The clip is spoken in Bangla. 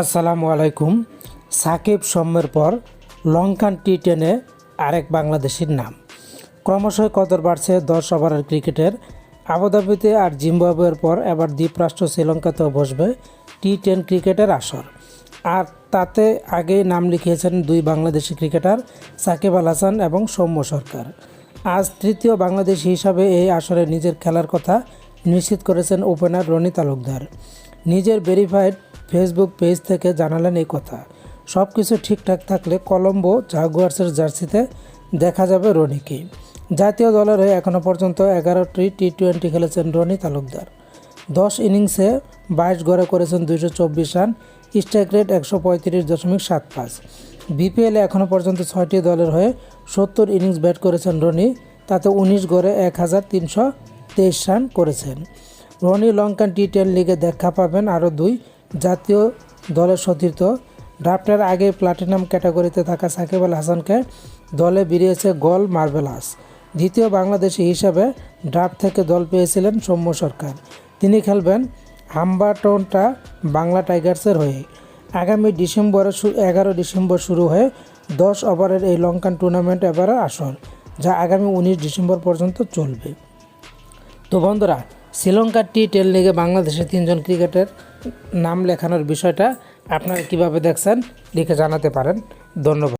আসসালামু আলাইকুম। সাকিব সৌম্যের পর লঙ্কান টি টেনে আরেক বাংলাদেশির নাম। ক্রমশই কদর বাড়ছে দশ ওভারের ক্রিকেটের। আবুধাবিতে আর জিম্বাবুয়ের পর এবার দ্বীপরাষ্ট্র শ্রীলঙ্কাতেও বসবে টি টেন ক্রিকেটের আসর। আর তাতে আগেই নাম লিখিয়েছেন দুই বাংলাদেশি ক্রিকেটার সাকিব আল হাসান এবং সৌম্য সরকার। আজ তৃতীয় বাংলাদেশি হিসাবে এই আসরে নিজের খেলার কথা নিশ্চিত করেছেন ওপেনার রনি তালুকদার। নিজের ভেরিফাইড ফেসবুক পেজ থেকে জানালেন এই কথা। সব কিছু ঠিকঠাক থাকলে কলম্বো জাগুয়ার্সের জার্সিতে দেখা যাবে রনিকে। জাতীয় দলের হয়ে এখনও পর্যন্ত এগারোটি টি টোয়েন্টি খেলেছেন রনি তালুকদার। দশ ইনিংসে বাইশ গড়ে করেছেন দুইশো চব্বিশ রান, স্ট্রাইক রেট একশো পঁয়ত্রিশ দশমিক সাত পাঁচ। বিপিএলে এখনও পর্যন্ত ছয়টি দলের হয়ে সত্তর ইনিংস ব্যাট করেছেন রনি, তাতে উনিশ গড়ে এক হাজার তিনশো তেইশ রান করেছেন। রনি লঙ্কান টি টেন লিগে দেখা পাবেন আরও দুই জাতীয় দলের সতীর্থ ড্রাফটের আগে প্লাটিনাম ক্যাটাগরিতে থাকা সাকিব আল হাসানকে দলে বেরিয়েছে গোল মার্বেলাস। দ্বিতীয় বাংলাদেশি হিসাবে ড্রাফট থেকে দল পেয়েছিলেন সৌম্য সরকার। তিনি খেলবেন হাম্বাটনটা বাংলা টাইগার্সের হয়ে। আগামী ডিসেম্বরে এগারো ডিসেম্বর শুরু হয়ে দশ ওভারের এই লঙ্কান টুর্নামেন্ট এবারে আসর, যা আগামী উনিশ ডিসেম্বর পর্যন্ত চলবে। তো বন্ধুরা শ্রীলঙ্কার টি টেন লিগে বাংলাদেশের তিনজন ক্রিকেটের নাম লেখানোর বিষয়টা আপনারা কীভাবে দেখছেন, লিখে জানাতে পারেন। ধন্যবাদ।